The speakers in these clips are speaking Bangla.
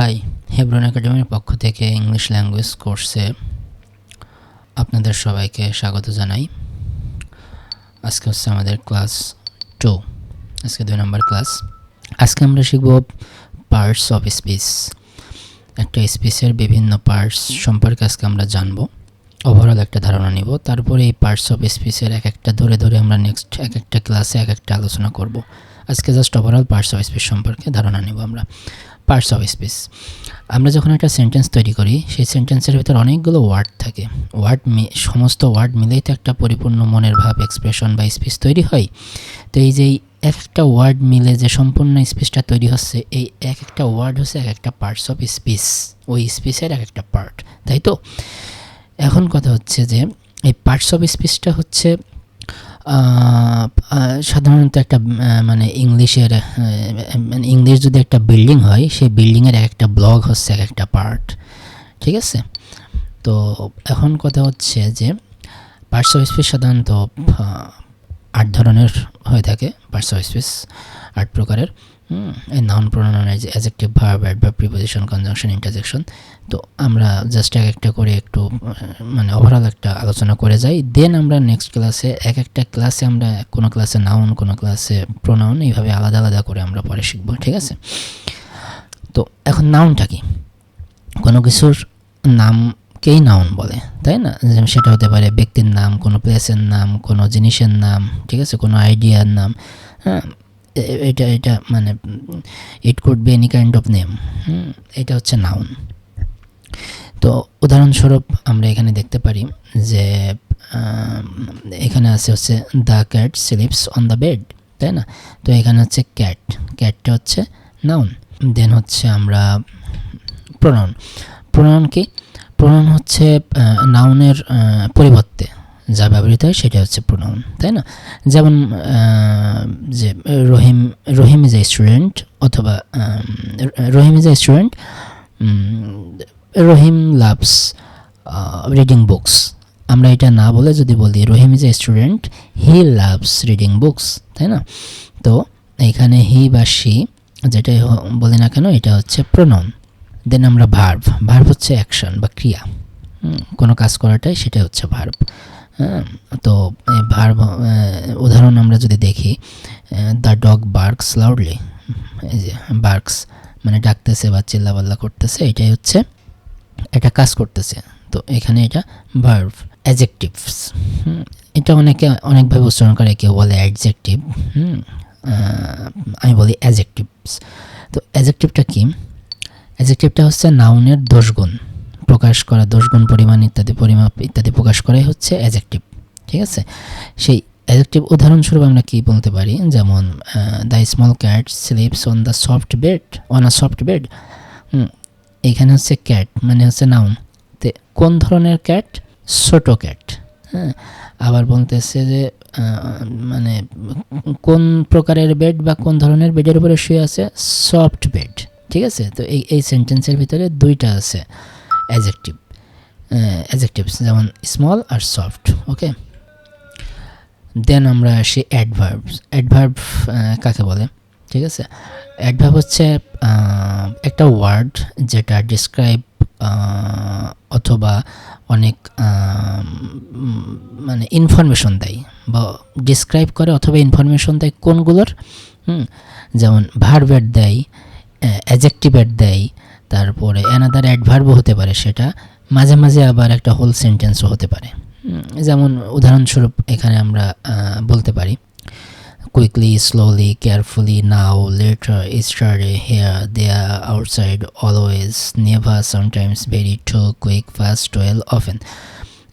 হাই হেব্রন একাডেমির পক্ষ থেকে ইংলিশ ল্যাঙ্গুয়েজ কোর্সে আপনাদের সবাইকে স্বাগত জানাই। আজকে হচ্ছে আমাদের ক্লাস টু আজকে দুই নম্বর ক্লাস আজকে আমরা শিখব পার্টস অফ স্পিচ একটা স্পিচের বিভিন্ন পার্টস সম্পর্কে আজকে আমরা জানব। ওভারঅল একটা ধারণা নিব। তারপরে এই পার্টস অফ স্পিচের এক একটা ধরে ধরে আমরা নেক্সট এক একটা ক্লাসে এক একটা আলোচনা করব। আজকে just overall parts of speech সম্পর্কে ধারণা নিব আমরা। পার্টস অফ স্পিচ আমরা যখন একটা সেন্টেন্স তৈরি করি, সেই সেন্টেন্সের ভিতর অনেকগুলো ওয়ার্ড থাকে। ওয়ার্ড সমস্ত ওয়ার্ড মিলেই তো একটা পরিপূর্ণ মনের ভাব এক্সপ্রেশন বা স্পিচ তৈরি হয়। তো এই যে এক একটা ওয়ার্ড মিলে যে সম্পূর্ণ স্পিচটা তৈরি হচ্ছে, এই এক একটা ওয়ার্ড হচ্ছে এক একটা পার্টস অফ স্পিচ ওই স্পিচের এক একটা পার্ট তাই তো? এখন কথা হচ্ছে যে এই পার্টস অফ স্পিচটা হচ্ছে সাধারণত একটা মানে ইংলিশের মানে ইংলিশ যদি একটা বিল্ডিং হয়, সেই বিল্ডিংয়ের এক একটা ব্লক হচ্ছে এক একটা পার্ট ঠিক আছে? তো এখন কথা হচ্ছে যে পার্টস অফ স্পিচ সাধারণত আট ধরনের হয়ে থাকে পার্টস অফ স্পিচ আট প্রকারের। এই noun pronoun adjective verb adverb preposition conjunction interjection তো আমরা জাস্ট এক একটা করে একটু মানে ওভারঅল একটা আলোচনা করে যাই। দেন আমরা নেক্সট ক্লাসে এক একটা ক্লাসে আমরা কোনো ক্লাসে নাউন কোনো ক্লাসে প্রোনাউন এইভাবে আলাদা আলাদা করে আমরা পরে শিখব, ঠিক আছে? তো এখন নাউনটা কি? কোনো কিছুর নামকেই নাউন বলে, তাই না? যেমন সেটা হতে পারে ব্যক্তির নাম, কোনো প্লেসের নাম, কোনো জিনিসের নাম, ঠিক আছে? কোনো আইডিয়ার নাম হ্যাঁ? এটা এটা মানে it could be any kind of name এটা হচ্ছে নাউন তো উদাহরণস্বরূপ আমরা এখানে দেখতে পারি যে এখানে আছে হচ্ছে the cat sleeps on the bed তাই না? তো এখানে হচ্ছে ক্যাট ক্যাটটা হচ্ছে নাউন দেন হচ্ছে আমরা প্রোনাউন প্রোনাউন কি? প্রোনাউন হচ্ছে নাউনের পরিবর্তে। যা ব্যবহৃত হয় সেটা হচ্ছে প্রোনাউন তাই না? যেমন যে রহিম রহিম ইজ এ স্টুডেন্ট অথবা Rahim is a student Rahim loves reading books আমরা এটা না বলে যদি বলি Rahim is a student he loves reading books তাই না? তো এখানে হি বা সি যেটাই বলি না কেন, এটা হচ্ছে প্রোনাউন দেন আমরা ভার্ভ ভার্ভ হচ্ছে অ্যাকশন বা ক্রিয়া। কোনো কাজ করাটাই সেটা হচ্ছে ভার্ভ তো ভার্ভ উদাহরণ আমরা যদি দেখি দ্য ডগ বার্কস লাউডলি এই যে বার্কস মানে ডাকতেছে বা চিল্লাবাল্লা করতেছে, এটাই হচ্ছে একটা কাজ করতেছে। তো, এখানে এটা ভার্ভ অ্যাজেকটিভস এটা অনেকে অনেকভাবে উচ্চারণ করে, কেউ বলে অ্যাডজেক্টিভ আমি বলি অ্যাজেকটিভস তো অ্যাজেকটিভটা কি? অ্যাজেকটিভটা হচ্ছে নাউনের দোষগুণ। প্রকাশ করা দোষগুণ পরিমাণ ইত্যাদি পরিমাপ ইত্যাদি প্রকাশ করাই হচ্ছে অ্যাজেকটিভ ঠিক আছে? সেই অ্যাজেকটিভ উদাহরণস্বরূপ আমরা কি বলতে পারি? যেমন the small cat sleeps on the soft bed on a soft bed এইখানে হচ্ছে ক্যাট মানে হচ্ছে নাউন তে কোন ধরনের ক্যাট ছোট ক্যাট হ্যাঁ? আবার বলতেছে যে মানে কোন প্রকারের বেড বা কোন ধরনের বেডের উপরে শুয়ে আছে? সফট বেড ঠিক আছে? তো এই এই সেন্টেন্সের ভিতরে দুইটা আছে। অ্যাজেকটিভ অ্যাজেকটিভস যেমন স্মল আর সফট ওকে দেন আমরা আসি অ্যাডভার্ব অ্যাডভার্ব কাকে বলে? ঠিক আছে? অ্যাডভার্ব হচ্ছে একটা ওয়ার্ড যেটা ডিসক্রাইব অথবা অনেক মানে ইনফরমেশন দেয় বা ডিসক্রাইব করে অথবা ইনফরমেশন দেয় কোনগুলোর? যেমন ভার্বের দেয় অ্যাজেক্টিভের দেয় তারপরে অ্যানাদার অ্যাডভার্বও হতে পারে সেটা, মাঝে মাঝে আবার একটা হোল সেন্টেন্সও হতে পারে। যেমন উদাহরণস্বরূপ এখানে আমরা বলতে পারি quickly slowly carefully now later স্টারে here there outside always never sometimes very too quick fast well often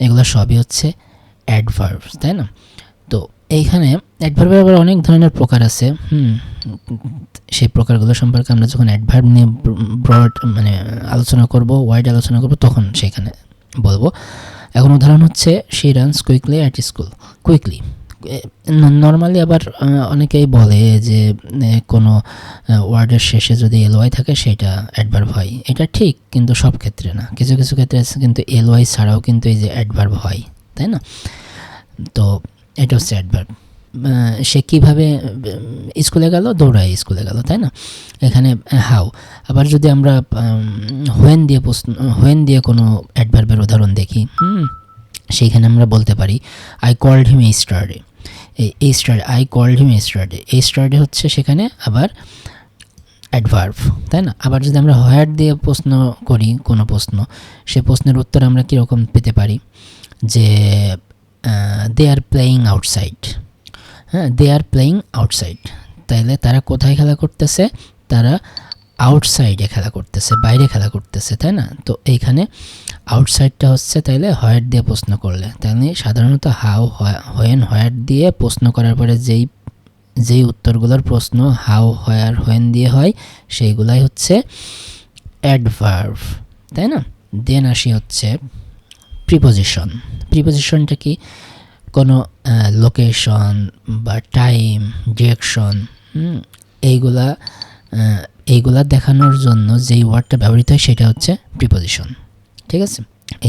এগুলো সবই হচ্ছে অ্যাডভার্ব তাই না? তো এইখানে অ্যাডভার্বের আবার অনেক ধরনের প্রকার আছে, হুম, সেই প্রকারগুলো সম্পর্কে আমরা যখন অ্যাডভার্ব নিয়ে ব্রড মানে আলোচনা করব ওয়াইড আলোচনা করব, তখন সেখানে বলব। এখন উদাহরণ হচ্ছে she runs quickly at school quickly normally আবার অনেকেই বলে যে কোনো ওয়ার্ডের শেষে যদি এলওয়াই থাকে, সেটা অ্যাডভার্ব হয়। এটা ঠিক, কিন্তু সব ক্ষেত্রে না। কিছু কিছু ক্ষেত্রে কিন্তু এলওয়াই ছাড়াও কিন্তু এই যে অ্যাডভার্ব হয়, তাই না? তো এটা হচ্ছে অ্যাডভার্ব সে কীভাবে স্কুলে গেল? দৌড়ায় স্কুলে গেল, তাই না? এখানে হাউ আবার যদি আমরা হোয়েন দিয়ে প্রশ্ন হোয়েন দিয়ে কোনো অ্যাডভার্বের উদাহরণ দেখি, হুম, সেইখানে আমরা বলতে পারি আই কল্ড হিম স্টারডে এই স্টারডে আই কল্ড হিম স্টারডে এই স্টারডে হচ্ছে সেখানে আবার অ্যাডভার্ভ তাই না? আবার যদি আমরা হোয়ার দিয়ে প্রশ্ন করি, কোনো প্রশ্ন, সে প্রশ্নের উত্তর আমরা কীরকম পেতে পারি? যে দে আর প্লেয়িং আউটসাইড হ্যাঁ দে আর প্লেয়িং আউটসাইড তাইলে তারা কোথায় খেলা করতেছে? তারা আউটসাইডে খেলা করতেছে, বাইরে খেলা করতেছে, তাই না? তো এইখানে আউটসাইডটা হচ্ছে তাইলে হোয়াট দিয়ে প্রশ্ন করলে। তাহলে সাধারণত হাউ হোয়েন হোয়াট দিয়ে প্রশ্ন করার পরে যেই যেই উত্তরগুলোর প্রশ্ন হাউ হোয়ার হোয়েন দিয়ে হয়, সেইগুলাই হচ্ছে অ্যাডভার্ভ তাই না? দেন আসি হচ্ছে প্রিপোজিশন প্রিপোজিশনটা কি? কোনো লোকেশন বা টাইম ডিরেকশন এইগুলা এইগুলা দেখানোর জন্য যেই ওয়ার্ডটা ব্যবহৃত হয় সেটা হচ্ছে প্রিপোজিশন ঠিক আছে?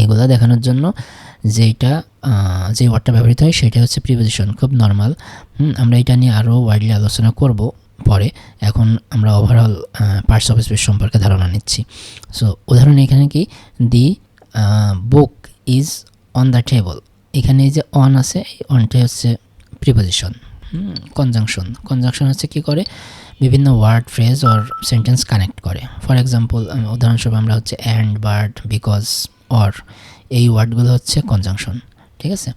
এইগুলা দেখানোর জন্য যেইটা যে ওয়ার্ডটা ব্যবহৃত হয় সেটা হচ্ছে প্রিপোজিশন খুব নর্মাল আমরা এটা নিয়ে আরও ওয়াইডলি আলোচনা করব পরে। এখন আমরা ওভারঅল পার্টস অফ স্পেস সম্পর্কে ধারণা নিচ্ছি। সো উদাহরণ এখানে কি? The book is on the table এখানে এই যে অন আছে, এই অনটাই হচ্ছে প্রিপোজিশন কনজাংশন কনজাংশন হচ্ছে কি করে? বিভিন্ন word phrase or sentence connect করে। ফর এক্সাম্পল উদাহরণস্বরূপ আমরা হচ্ছে অ্যান্ড বার্ড বিকজ অর এই ওয়ার্ডগুলো হচ্ছে কনজাংশন ঠিক আছে?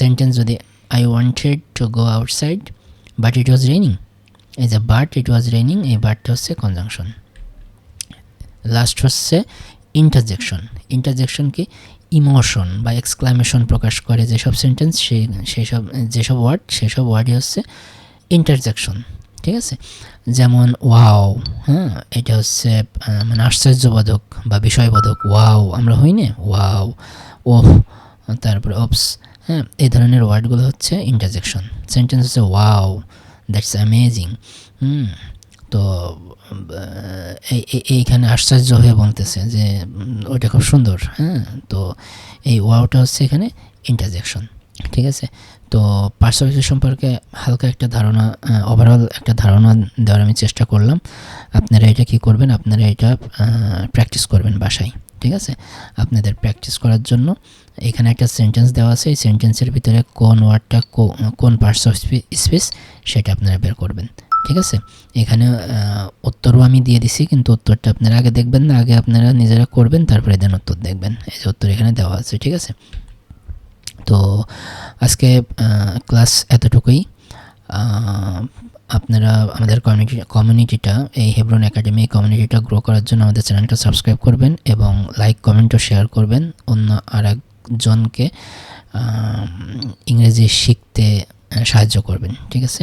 সেন্টেন্স যদি I wanted to go outside but it was raining এই যে বাট ইট ওয়াজ রেনিং এই বাটটা হচ্ছে কনজাংশন লাস্ট হচ্ছে ইন্টারজেকশন ইন্টারজেকশন কি? ইমোশন বা এক্সক্লামেশন প্রকাশ করে যেসব সেন্টেন্স সেই সেসব, যেসব ওয়ার্ড সেসব ওয়ার্ডই হচ্ছে ইন্টারজেকশন ঠিক আছে? যেমন, ওয়াও হ্যাঁ? এটা হচ্ছে মানে আশ্চর্যবোধক বা বিষয়বোধক, ওয়াও আমরা হই না? ওয়াও ওহ তারপরে অপস হ্যাঁ? এই ধরনের ওয়ার্ডগুলো হচ্ছে ইন্টারজেকশন সেন্টেন্স হচ্ছে, ওয়াও দ্যাটস অ্যামেজিং হুম? তো এইখানে আশ্চর্য হয়ে বলতেছে যে ওইটা খুব সুন্দর হ্যাঁ? তো এই ওয়াওটা হচ্ছে এখানে ইন্টারজেকশন ঠিক আছে? তো পার্সোনালিটি সম্পর্কে হালকা একটা ধারণা ওভারঅল একটা ধারণা দেওয়ার আমি চেষ্টা করলাম। আপনারা এটা কি করবেন? আপনারা এটা প্র্যাকটিস করবেন বাসায়, ঠিক আছে? আপনাদের প্র্যাকটিস করার জন্য এখানে একটা সেন্টেন্স দেওয়া আছে। এই সেন্টেন্সের ভিতরে কোন ওয়ার্ডটা কোন পার্টস অফ স্পেস সেটা আপনারা বের করবেন। ঠিক আছে? এখানে উত্তরও আমি দিয়ে দিছি, কিন্তু উত্তরটা আপনারা আগে দেখবেন না আগে আপনারা নিজেরা করবেন, তারপরে দেন উত্তর দেখবেন। এই যে উত্তর এখানে দেওয়া আছে, ঠিক আছে? তো, আজকে ক্লাস এতটুকুই। আপনারা আমাদের কমিউনিটি, কমিউনিটিটা, এই হেব্রন একাডেমি কমিউনিটিটা গ্রো করার জন্য আমাদের চ্যানেলটা সাবস্ক্রাইব করবেন এবং লাইক কমেন্টও শেয়ার করবেন। অন্য আর একজনকে ইংরেজি শিখতে সাহায্য করবেন, ঠিক আছে?